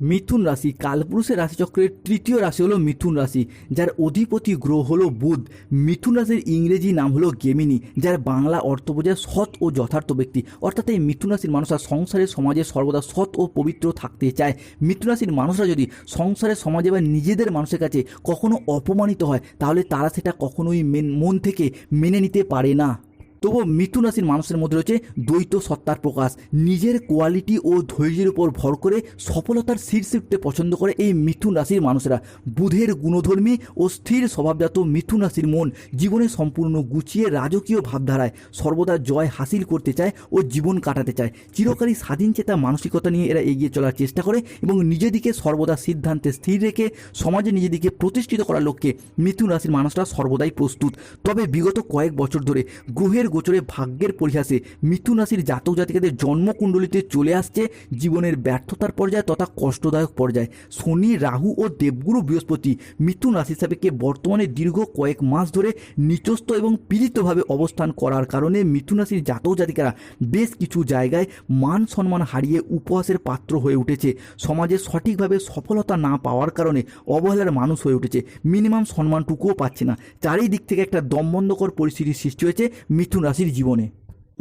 মিথুন রাশি, কালপুরুষের রাশিচক্রের তৃতীয় রাশি হলো মিথুন রাশি, যার অধিপতি গ্রহ হলো বুধ। মিথুন রাশির ইংরেজি নাম হলো গেমিনি, যার বাংলা অর্থ বোঝায় সৎ ও যথার্থ ব্যক্তি। অর্থাৎ এই মিথুন রাশির মানুষরা সংসারে, সমাজে সর্বদা সৎ ও পবিত্র থাকতে চায়। মিথুন রাশির মানুষরা যদি সংসারে, সমাজে বা নিজেদের মানুষের কাছে কখনো অপমানিত হয়, তাহলে তারা সেটা কখনোই মেন- মন থেকে মেনে নিতে পারে না। তবুও মিথুন রাশির মানুষের মধ্যে রয়েছে দ্বৈত সত্তার প্রকাশ। নিজের কোয়ালিটি ও ধৈর্যের উপর ভর করে সফলতার শীর্ষে উঠতে পছন্দ করে এই মিথুন রাশির মানুষেরা। বুধের গুণধর্মী ও স্থির স্বভাবজাত মিথুন রাশির মন জীবনে সম্পূর্ণ গুছিয়ে রাজকীয় ভাবধারায় সর্বদা জয় হাসিল করতে চায় ও জীবন কাটাতে চায়। চিরকালই স্বাধীন চেতা মানসিকতা নিয়ে এরা এগিয়ে চলার চেষ্টা করে এবং নিজেদিকে সর্বদা সিদ্ধান্তে স্থির রেখে সমাজে নিজেদিকে প্রতিষ্ঠিত করার লক্ষ্যে মিথুন রাশির মানুষরা সর্বদাই প্রস্তুত। তবে বিগত কয়েক বছর ধরে গ্রহের গোচরে ভাগ্যের পরিহাসে মিথুন রাশির জাতক জাতিকাদের জন্মকুণ্ডলিতে চলে আসছে। জীবনের ব্যর্থতার পর্যায়ে তথা কষ্টদায়ক পর্যায়ে। শনি, রাহু ও দেবগুরু বৃহস্পতি মিথুন রাশি হিসাবেকে বর্তমানে দীর্ঘ কয়েক মাস ধরে নিচস্থ এবং পীড়িতভাবে অবস্থান করার কারণে মিথুন রাশির জাতক জাতিকারা বেশ কিছু জায়গায় মান সম্মান হারিয়ে উপহাসের পাত্র হয়ে উঠেছে। সমাজে সঠিকভাবে সফলতা না পাওয়ার কারণে অবহেলার মানুষ হয়ে উঠেছে। মিনিমাম সম্মানটুকুও পাচ্ছে না। চারিদিক থেকে একটা দমবন্ধকর পরিস্থিতির সৃষ্টি হয়েছে মিথুন রাশির জীবনে।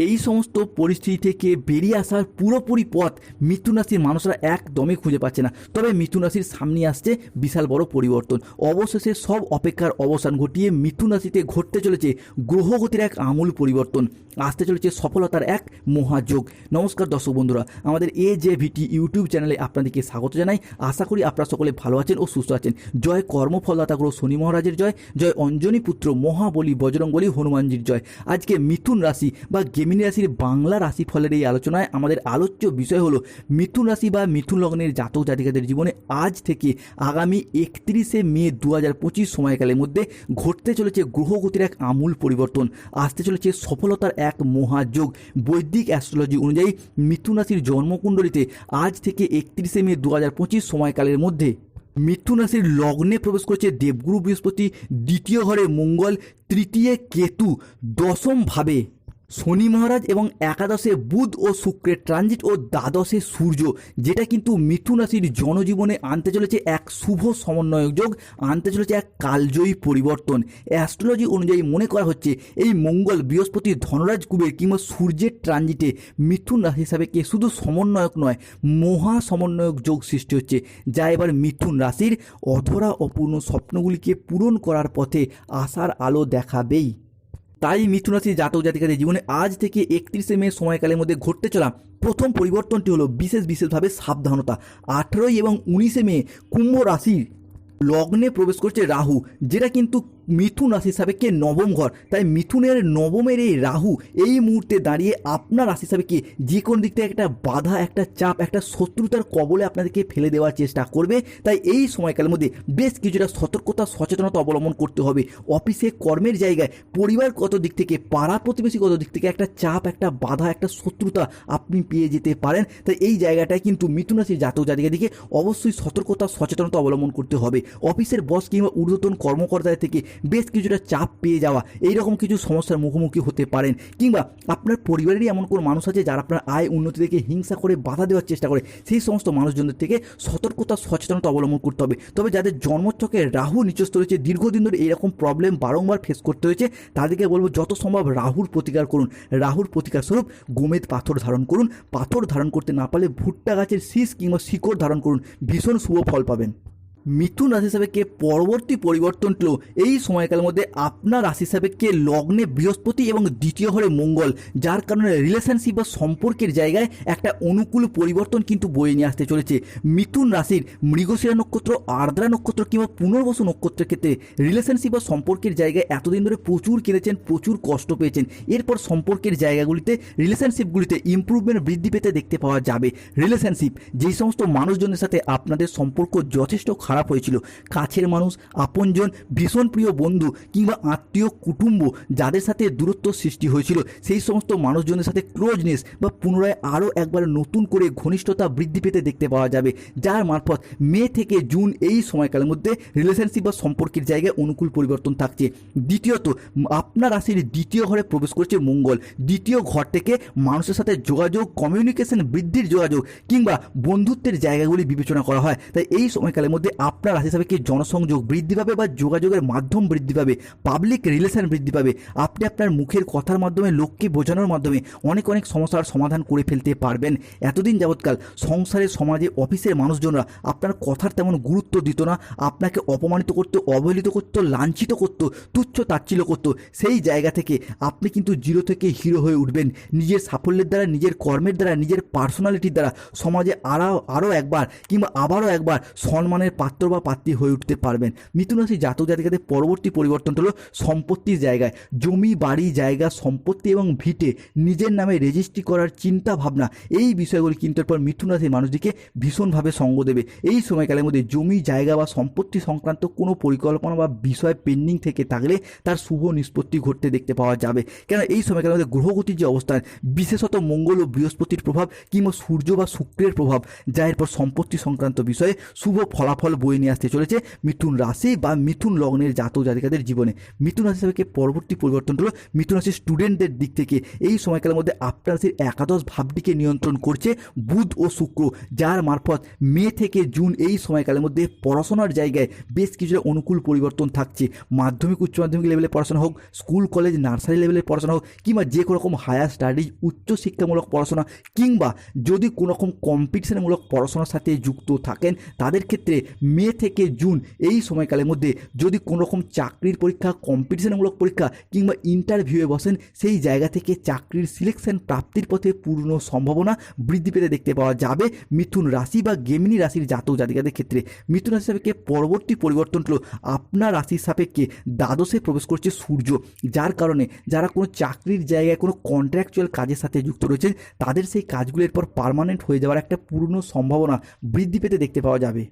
এই সমস্ত পরিস্থিতি থেকে বেরিয়ে আসার পুরোপুরি পথ মিথুন রাশির মানুষরা একদমই খুঁজে পাচ্ছে না। তবে মিথুন রাশির সামনে আসছে বিশাল বড় পরিবর্তন। অবশেষে সব অপেক্ষার অবসান ঘটিয়ে মিথুন রাশিতে ঘটতে চলেছে গ্রহগতির এক আমূল পরিবর্তন। আসতে চলেছে সফলতার এক মহাযোগ। নমস্কার দর্শক বন্ধুরা, আমাদের এ জে ভিটি ইউটিউব চ্যানেলে আপনাদেরকে স্বাগত জানাই। আশা করি আপনারা সকলে ভালো আছেন ও সুস্থ আছেন। জয় কর্মফলদাতা গ্রহ শনি মহারাজের জয় জয় অঞ্জনী পুত্র মহাবলী বজরংবলী হনুমানজির জয়। আজকে মিথুন রাশি বা গেমিনী রাশির বাংলা রাশিফলের এই আলোচনায় আমাদের আলোচ্য বিষয় হলো মিথুন রাশি বা মিথুন লগ্নের জাতক জাতিকাদের জীবনে আজ থেকে আগামী একত্রিশে মে দু হাজার পঁচিশ সময়কালের মধ্যে ঘটতে চলেছে গ্রহগতির এক আমূল পরিবর্তন। আসতে চলেছে সফলতার এক মহাযোগ। বৈদিক অ্যাস্ট্রোলজি অনুযায়ী মিথুন রাশির জন্মকুণ্ডলিতে আজ থেকে একত্রিশে মে দু হাজার পঁচিশ সময়কালের মধ্যে মিথুন রাশির লগ্নে প্রবেশ করছে দেবগুরু বৃহস্পতি, দ্বিতীয় ঘরে মঙ্গল, তৃতীয় কেতু, দশম ভাবে। শনি মহারাজ এবং একাদশে বুধ ও শুক্রের ট্রানজিট ও দ্বাদশে সূর্য, যেটা কিন্তু মিথুন রাশির জনজীবনে আনতে চলেছে এক শুভ সমন্বয়ক যোগ, আনতে চলেছে এক কালজয়ী পরিবর্তন। অ্যাস্ট্রোলজি অনুযায়ী মনে করা হচ্ছে, এই মঙ্গল বৃহস্পতি ধনরাজ কুবের কিংবা সূর্যের ট্রানজিটে মিথুন রাশি হিসাবে কে শুধু সমন্বয়ক নয়, মহা সমন্বয়ক যোগ সৃষ্টি হচ্ছে। যা এবার মিথুন রাশির অধরা অপূর্ণ স্বপ্নগুলিকে পূরণ করার পথে আশার আলো দেখাবেই। তাই মিথুন রাশির জাতক জাতিকাদের জীবনে আজ থেকে একত্রিশে মে সময়কালের মধ্যে ঘটতে চলা প্রথম পরিবর্তনটি হলো বিশেষ বিশেষভাবে সাবধানতা। আঠেরোই এবং উনিশে মে কুম্ভ রাশির লগ্নে প্রবেশ করছে রাহু, যেটা কিন্তু মিথুন রাশি সাপেক্ষে নবম ঘর? তাই মিথুনের নবমের এই রাহু এই মুহূর্তে দাঁড়িয়ে আপনার রাশি সাপেক্ষে যে কোনো দিক থেকে একটা বাধা, একটা চাপ, একটা শত্রুতার কবলে আপনাদেরকে ফেলে দেওয়ার চেষ্টা করবে। তাই এই সময়কালের মধ্যে বেশ কিছুটা সতর্কতা, সচেতনতা অবলম্বন করতে হবে। অফিসে কর্মের জায়গায়, পরিবারগত দিক থেকে, পাড়া প্রতিবেশীগত দিক থেকে একটা চাপ, একটা বাধা, একটা শত্রুতা আপনি পেয়ে যেতে পারেন। তাই এই জায়গাটায় কিন্তু মিথুন রাশির জাতক জাতিকা দিকে অবশ্যই সতর্কতা, সচেতনতা অবলম্বন করতে হবে। অফিসের বস কিংবা ঊর্ধ্বতন কর্মকর্তাদের থেকে বেশ কিছুটা চাপ পেয়ে যাওয়া এই রকম কিছু সমস্যার মুখোমুখি হতে পারেন। কিংবা আপনার পরিবারেরই এমন কোনো মানুষ আছে যারা আপনার আয় উন্নতি থেকে হিংসা করে বাধা দেওয়ার চেষ্টা করে। সেই সমস্ত মানুষজনদের থেকে সতর্কতা, সচেতনতা অবলম্বন করতে হবে। তবে যাদের জন্মচকে রাহু নিচস্থ রয়েছে, দীর্ঘদিন ধরে এরকম প্রবলেম বারংবার ফেস করতে হয়েছে, তাদেরকে বলব যত সম্ভব রাহুর প্রতিকার করুন। রাহুর প্রতিকার স্বরূপ গোমেদ পাথর ধারণ করুন। পাথর ধারণ করতে না পারলে ভুট্টা গাছের শীষ কিংবা শিকড় ধারণ করুন। ভীষণ শুভ ফল পাবেন। মিথুন রাশি সাপেক্ষে পরবর্তী পরিবর্তন পরিবর্তনটিও এই সময়কালের মধ্যে আপনার রাশি সাপেক্ষে লগ্নে বৃহস্পতি এবং দ্বিতীয় ঘরে মঙ্গল, যার কারণে রিলেশনশিপ বা সম্পর্কের জায়গায় একটা অনুকূল পরিবর্তন কিন্তু বয়ে নিয়ে আসতে চলেছে। মিথুন রাশির মৃগশিরা নক্ষত্র, আর্দ্রা নক্ষত্র কিংবা পুনর্বসু নক্ষত্রের ক্ষেত্রে রিলেশনশিপ বা সম্পর্কের জায়গায় এতদিন ধরে প্রচুর কেঁদেছেন প্রচুর কষ্ট পেয়েছেন। এরপর সম্পর্কের জায়গাগুলিতে রিলেশনশিপগুলিতে ইমপ্রুভমেন্ট বৃদ্ধি পেতে দেখতে পাওয়া যাবে। রিলেশনশিপ যেই সমস্ত মানুষজনের সাথে আপনাদের সম্পর্ক যথেষ্ট খারাপ হয়েছিল। কাছের মানুষ, আপনজন, ভীষণ প্রিয় বন্ধু কিংবা আত্মীয়, কুটুম্ব যাদের সাথে দূরত্ব সৃষ্টি হয়েছিল, সেই সমস্ত মানুষজনের সাথে ক্লোজনেস বা পুনরায় আরও একবার নতুন করে ঘনিষ্ঠতা বৃদ্ধি পেতে দেখতে পাওয়া যাবে। যার মারফত মে থেকে জুন এই সময়কালের মধ্যে রিলেশনশিপ বা সম্পর্কের জায়গায় অনুকূল পরিবর্তন থাকছে। দ্বিতীয়ত, আপনার রাশির দ্বিতীয় ঘরে প্রবেশ করছে মঙ্গল। দ্বিতীয় ঘর থেকে মানুষের সাথে যোগাযোগ কমিউনিকেশন বৃদ্ধির যোগাযোগ কিংবা বন্ধুত্বের জায়গাগুলি বিবেচনা করা হয়। তাই এই সময়কালের মধ্যে আপনার রাশি হিসাবে কি জনসংযোগ বৃদ্ধি পাবে বা যোগাযোগের মাধ্যম বৃদ্ধি পাবে? পাবলিক রিলেশন বৃদ্ধি পাবে? আপনি আপনার মুখের কথার মাধ্যমে, লোককে বোঝানোর মাধ্যমে অনেক অনেক সমস্যার সমাধান করে ফেলতে পারবেন। এতদিন যাবৎকাল সংসারে, সমাজে, অফিসের মানুষজনরা আপনার কথার তেমন গুরুত্ব দিত না। আপনাকে অপমানিত করতো, অবহেলিত করতো, লাঞ্ছিত করতো, তুচ্ছ তাচ্ছিল্য করতো। সেই জায়গা থেকে আপনি কিন্তু জিরো থেকে হিরো হয়ে উঠবেন। নিজের সাফল্যের দ্বারা, নিজের কর্মের দ্বারা, নিজের পার্সোনালিটির দ্বারা সমাজে আরও আরও একবার কিংবা আবারও একবার সম্মানের পাত্র বা পাত্রী হয়ে উঠতে পারবেন। মিথুন রাশি জাতক জাতিকাদের পরবর্তী পরিবর্তনটা হলো সম্পত্তির জায়গায়। জমি, বাড়ি, জায়গা, সম্পত্তি এবং ভিটে নিজের নামে রেজিস্ট্রি করার চিন্তা ভাবনা, এই বিষয়গুলি কিন্তু এরপর মিথুন রাশির মানুষটিকে ভীষণভাবে সঙ্গ দেবে। এই সময়কালের মধ্যে জমি, জায়গা বা সম্পত্তি সংক্রান্ত কোনো পরিকল্পনা বা বিষয় পেন্ডিং থেকে থাকলে তার শুভ নিষ্পত্তি ঘটতে দেখতে পাওয়া যাবে। কেন এই সময়কালের মধ্যে গ্রহগতির যে অবস্থান, বিশেষত মঙ্গল ও বৃহস্পতির প্রভাব কিংবা সূর্য বা শুক্রের প্রভাব, যা এরপর সম্পত্তি সংক্রান্ত বিষয়ে শুভ ফলাফল বয়ে নিয়ে আসতে চলেছে মিথুন রাশি বা মিথুন লগ্নের জাতক জাতিকাদের জীবনে। মিথুন রাশি হিসাবে পরবর্তী পরিবর্তন হলো মিথুন রাশির স্টুডেন্টদের দিক থেকে। এই সময়কালের মধ্যে আপনার রাশির একাদশ ভাবটিকে নিয়ন্ত্রণ করছে বুধ ও শুক্র, যার মারফত মে থেকে জুন এই সময়কালের মধ্যে পড়াশোনার জায়গায় বেশ কিছুটা অনুকূল পরিবর্তন থাকছে। মাধ্যমিক, উচ্চ মাধ্যমিক লেভেলে পড়াশোনা হোক স্কুল কলেজ নার্সারি লেভেলের পড়াশোনা হোক, কিংবা যে কোনো রকম হায়ার স্টাডিজ উচ্চশিক্ষামূলক পড়াশোনা, কিংবা যদি কোনো রকম কম্পিটিশনমূলক পড়াশোনার সাথে যুক্ত থাকেন, তাদের ক্ষেত্রে মে থেকে জুন এই সময়কালের মধ্যে যদি কোনো রকম চাকরির পরীক্ষা কম্পিটিশনমূলক পরীক্ষা কিংবা ইন্টারভিউয়ে বসেন, সেই জায়গা থেকে চাকরির সিলেকশন প্রাপ্তির পথে পূর্ণ সম্ভাবনা বৃদ্ধি পেতে দেখতে পাওয়া যাবে। মিথুন রাশি বা গেমিনি রাশির জাতক জাতিকাদের ক্ষেত্রে মিথুন রাশি সাপেক্ষে পরবর্তী পরিবর্তন হলো আপনার রাশির সাপেক্ষে দ্বাদশে প্রবেশ করছে সূর্য, যার কারণে যারা কোনো চাকরির জায়গায় কোনো কন্ট্রাকচুয়াল কাজের সাথে যুক্ত রয়েছেন, তাদের সেই কাজগুলোর পর পার্মানেন্ট হয়ে যাওয়ার একটা পূর্ণ সম্ভাবনা বৃদ্ধি পেতে দেখতে পাওয়া যাবে।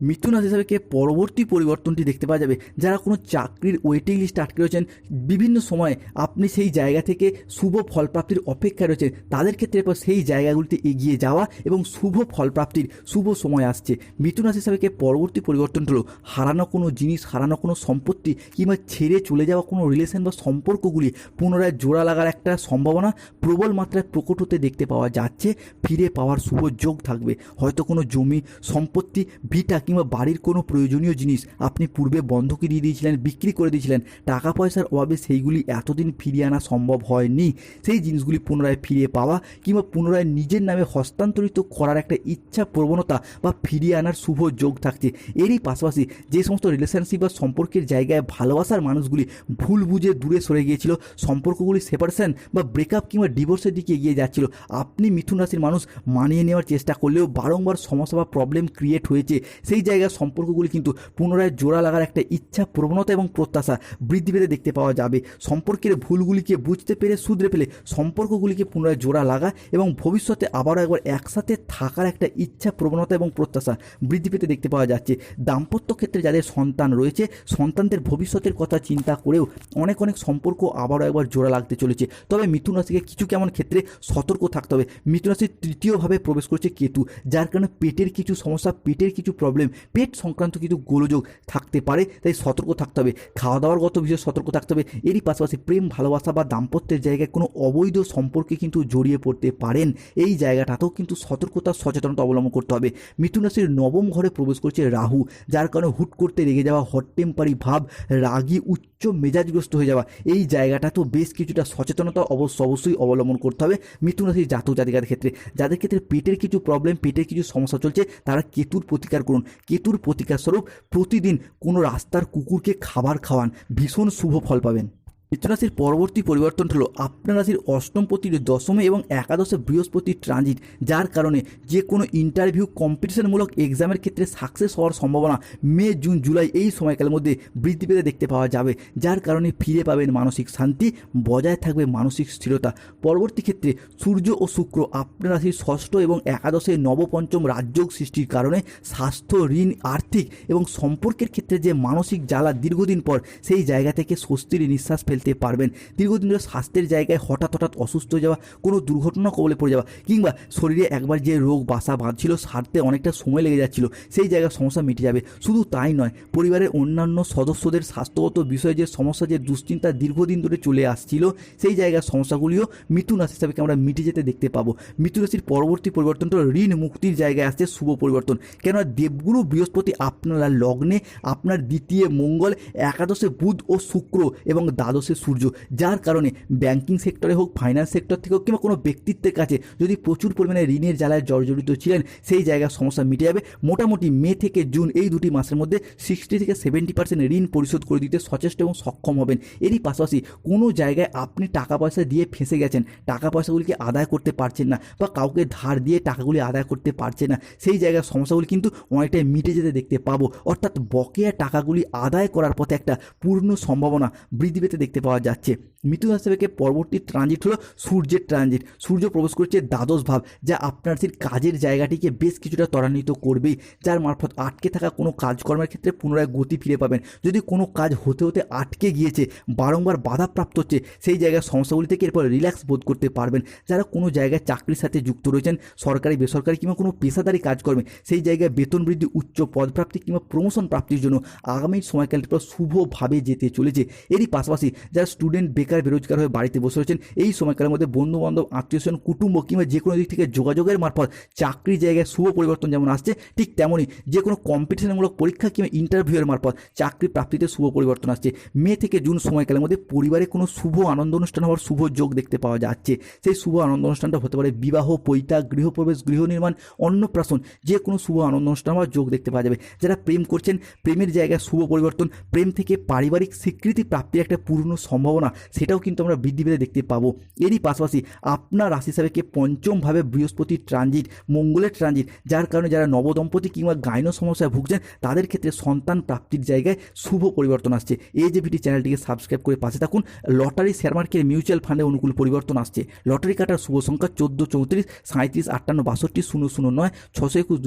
মিথুন রাশি হিসাবে পরবর্তী পরিবর্তনটি দেখতে পাওয়া যাবে। যারা কোনো চাকরির ওয়েটিং লিস্টে আটকে রয়েছেন, বিভিন্ন সময় আপনি সেই জায়গা থেকে শুভ ফলপ্রাপ্তির অপেক্ষায় রয়েছেন, তাদের ক্ষেত্রে এরপর সেই জায়গাগুলিতে এগিয়ে যাওয়া এবং শুভ ফলপ্রাপ্তির শুভ সময় আসছে। মিথুন রাশি হিসাবে পরবর্তী পরিবর্তন হলো হারানো কোনো জিনিস, হারানো কোনো সম্পত্তি কিংবা ছেড়ে চলে যাওয়া কোনো রিলেশন বা সম্পর্কগুলি পুনরায় জোড়া লাগার একটা সম্ভাবনা প্রবল মাত্রায় প্রকট হতে দেখতে পাওয়া যাচ্ছে। ফিরে পাওয়ার শুভ যোগ থাকবে। হয়তো কোনো জমি, সম্পত্তি, ভিটা কিংবা বাড়ির কোনো প্রয়োজনীয় জিনিস আপনি পূর্বে বন্ধকি দিয়ে দিয়েছিলেন, বিক্রি করে দিয়েছিলেন, টাকা পয়সার অভাবে সেইগুলি এতদিন ফিরিয়ে আনা সম্ভব হয়নি। সেই জিনিসগুলি পুনরায় ফিরে পাওয়া কিংবা পুনরায় নিজের নামে হস্তান্তরিত করার একটা ইচ্ছা প্রবণতা বা ফিরিয়ে আনার শুভ যোগ থাকছে। এরই পাশাপাশি যে সমস্ত রিলেশনশিপ বা সম্পর্কের জায়গায় ভালোবাসার মানুষগুলি ভুল বুঝে দূরে সরে গিয়েছিল, সম্পর্কগুলি সেপারেশন বা ব্রেকআপ কিংবা ডিভোর্সের দিকে এগিয়ে যাচ্ছিল, আপনি মিথুন রাশির মানুষ মানিয়ে নেওয়ার চেষ্টা করলেও বারংবার সমস্যা বা প্রবলেম ক্রিয়েট হয়েছে। সেই জায়গার সম্পর্কগুলি কিন্তু পুনরায় জোড়া লাগার একটা ইচ্ছা, প্রবণতা এবং প্রত্যাশা বৃদ্ধি পেতে দেখতে পাওয়া যাবে। সম্পর্কের ভুলগুলিকে বুঝতে পেরে, শুধরে ফেলে সম্পর্কগুলিকে পুনরায় জোড়া লাগা এবং ভবিষ্যতে আবারও একবার একসাথে থাকার একটা ইচ্ছা, প্রবণতা এবং প্রত্যাশা বৃদ্ধি পেতে দেখতে পাওয়া যাচ্ছে। দাম্পত্য ক্ষেত্রে যাদের সন্তান রয়েছে, সন্তানদের ভবিষ্যতের কথা চিন্তা করেও অনেক অনেক সম্পর্ক আবারও একবার জোড়া লাগতে চলেছে। তবে মিথুন রাশিকে কিছু কেমন ক্ষেত্রে সতর্ক থাকতে হবে। মিথুন রাশির তৃতীয়ভাবে প্রবেশ করছে কেতু, যার কারণে পেটের কিছু সমস্যা, পেটের কিছু প্রবলেম পেট সংক্রান্ত কিছু গোলযোগ থাকতে পারে, তাই সতর্ক থাকতে হবে। খাওয়া দাওয়ার গত বিষয়ে সতর্ক থাকতে হবে। এরই পাশাপাশি প্রেম, ভালোবাসা বা দাম্পত্যের জায়গায় কোনো অবৈধ সম্পর্কে কিন্তু জড়িয়ে পড়তে পারেন। এই জায়গাটাতেও কিন্তু সতর্কতা, সচেতনতা অবলম্বন করতে হবে। মিথুন রাশির নবম ঘরে প্রবেশ করছে রাহু, যার কারণে হুট করতে রেগে যাওয়া হট টেম্পারি ভাব, রাগী, উচ্চ মেজাজগ্রস্ত হয়ে যাওয়া, এই জায়গাটা তো বেশ কিছুটা সচেতনতা অবশ্য অবশ্যই অবলম্বন করতে হবে মিথুন রাশির জাতক জাতিকার ক্ষেত্রে। যাদের ক্ষেত্রে পেটের কিছু প্রবলেম পেটের কিছু সমস্যা চলছে, তারা কেতুর প্রতিকার করুন। কেতুর প্রতিকার স্বরূপ প্রতিদিন কোনো রাস্তার কুকুরকে খাবার খাওয়ান ভীষণ শুভ ফল পাবেন। মিথুন রাশির পরবর্তী পরিবর্তন হলো আপনার রাশির অষ্টম পতির দশমে এবং একাদশে বৃহস্পতির ট্রানজিট যার কারণে যে কোনো ইন্টারভিউ কম্পিটিশনমূলক এক্সামের ক্ষেত্রে সাকসেস হওয়ার সম্ভাবনা মে জুন জুলাই এই সময়কালের মধ্যে বৃদ্ধি পেতে দেখতে পাওয়া যাবে, যার কারণে ফিরে পাবেন মানসিক শান্তি, বজায় থাকবে মানসিক স্থিরতা। পরবর্তী ক্ষেত্রে সূর্য ও শুক্র আপনার রাশির ষষ্ঠ এবং একাদশে নবপঞ্চম রাজযোগ সৃষ্টির কারণে স্বাস্থ্য, ঋণ, আর্থিক এবং সম্পর্কের ক্ষেত্রে যে মানসিক জ্বালা দীর্ঘদিন পর সেই জায়গা থেকে স্বস্তির নিঃশ্বাস ফেলতে পারবেন। দীর্ঘদিন ধরে স্বাস্থ্যের জায়গায় হঠাৎ হঠাৎ অসুস্থ হয়ে যাওয়া, কোনো দুর্ঘটনা কবলে পড়ে যাওয়া কিংবা শরীরে একবার যে রোগ বাসা বাঁধছিল, সারতে অনেকটা সময় লেগে যাচ্ছিল, সেই জায়গার সমস্যা মিটে যাবে। শুধু তাই নয়, পরিবারের অন্যান্য সদস্যদের স্বাস্থ্যগত বিষয়ে যে সমস্যা, যে দুশ্চিন্তা দীর্ঘদিন ধরে চলে আসছিল, সেই জায়গার সমস্যাগুলিও মিথুন রাশি হিসাবে আমরা মিটে যেতে দেখতে পাবো। মিথুন রাশির পরবর্তী পরিবর্তনটা ঋণ মুক্তির জায়গায় আসছে, শুভ পরিবর্তন। কেননা দেবগুরু বৃহস্পতি আপনারা লগ্নে, আপনার দ্বিতীয় মঙ্গল, একাদশে বুধ ও শুক্র এবং দ্বাদশে সূর্য, যার কারণে ব্যাংকিং সেক্টরে হোক ফাইন্যান্স সেক্টর থেকে হোক, কিংবা কোনো ব্যক্তিত্বের কাছে যদি প্রচুর পরিমাণে ঋণের জ্বালায় জর্জরিত ছিলেন, সেই জায়গার সমস্যা মিটে যাবে। মোটামুটি মে থেকে জুন এই দুটি মাসের মধ্যে সিক্সটি থেকে সেভেন্টি পার্সেন্ট ঋণ পরিশোধ করে দিতে সচেষ্ট এবং সক্ষম হবেন। এরই পাশাপাশি কোনো জায়গায় আপনি টাকা পয়সা দিয়ে ফেঁসে গেছেন টাকা পয়সাগুলিকে আদায় করতে পারছেন না বা কাউকে ধার দিয়ে টাকাগুলি আদায় করতে পারছে না, সেই জায়গার সমস্যাগুলি কিন্তু অনেকটাই মিটে যেতে দেখতে পাবো। অর্থাৎ বকেয়া টাকাগুলি আদায় করার পথে একটা পূর্ণ সম্ভাবনা বৃদ্ধি পেতে দেখতে পাওয়া যাচ্ছে। মিথুন রাশি থেকে পরবর্তী ট্রানজিট হলো সূর্যের ট্রানজিট সূর্য প্রবেশ করছে দ্বাদশ ভাব, যা আপনার সেই কাজের জায়গাটিকে বেশ কিছুটা ত্বরান্বিত করবেই যার মারফত আটকে থাকা কোনো কাজকর্মের ক্ষেত্রে পুনরায় গতি ফিরে পাবেন। যদি কোনো কাজ হতে হতে আটকে গিয়েছে, বারংবার বাধাপ্রাপ্ত হচ্ছে, সেই জায়গার সমস্যাগুলি থেকে এরপর রিল্যাক্স বোধ করতে পারবেন। যারা কোনো জায়গায় চাকরির সাথে যুক্ত রয়েছেন, সরকারি, বেসরকারি কিংবা কোনো পেশাদারি কাজকর্মে, সেই জায়গায় বেতন বৃদ্ধি, উচ্চ পদপ্রাপ্তি কিংবা প্রমোশন প্রাপ্তির জন্য আগামী সময়কালটি পর শুভভাবে যেতে চলেছে। এরই পাশাপাশি যারা স্টুডেন্ট বেকার বেরোজগার হয়ে বাড়িতে বসে রয়েছেন, এই সময়কালের মধ্যে বন্ধু বান্ধব আত্মীয় স্বজন, কুটুম্ব কিংবা যে কোনো দিক থেকে যোগাযোগের মারফত চাকরি জায়গায় শুভ পরিবর্তন যেমন আসছে, ঠিক তেমনই যে কোনো কম্পিটিশনমূলক পরীক্ষা কিংবা ইন্টারভিউয়ের মারফত চাকরি প্রাপ্তিতে শুভ পরিবর্তন আসছে। মে থেকে জুন সময়কালের মধ্যে পরিবারে কোনো শুভ আনন্দ অনুষ্ঠান হওয়ার শুভ যোগ দেখতে পাওয়া যাচ্ছে। সেই শুভ আনন্দ অনুষ্ঠানটা হতে পারে বিবাহ, পৈতা, গৃহপ্রবেশ, গৃহ নির্মাণ, অন্নপ্রাশন, যে কোনো শুভ আনন্দ অনুষ্ঠান হওয়ার যোগ দেখতে পাওয়া যাবে। যারা প্রেম করছেন, প্রেমের জায়গায় শুভ পরিবর্তন, প্রেম থেকে পারিবারিক স্বীকৃতি প্রাপ্তির একটা পূর্ণ সম্ভাবনা, সেটাও কিন্তু আমরা বৃদ্ধি পেতে দেখতে পাবো। এরই পাশাপাশি আপনার রাশি হিসাবে পঞ্চমভাবে বৃহস্পতির ট্রানজিট মঙ্গলের ট্রানজিট যার কারণে যারা নবদম্পতি কিংবা গাইনো সমস্যায় ভুগছেন, তাদের ক্ষেত্রে সন্তান প্রাপ্তির জায়গায় শুভ পরিবর্তন আসছে। এই যে ভিটি চ্যানেলটিকে সাবস্ক্রাইব করে পাশে থাকুন। লটারি শেয়ার মার্কেট মিউচুয়াল ফান্ডে অনুকূল পরিবর্তন আসছে। লটারি কাটার শুভ সংখ্যা চোদ্দ চৌত্রিশ সাঁত্রিশ আটান্ন, বাষট্টি, শূন্য শূন্য নয়, ছশো একুশ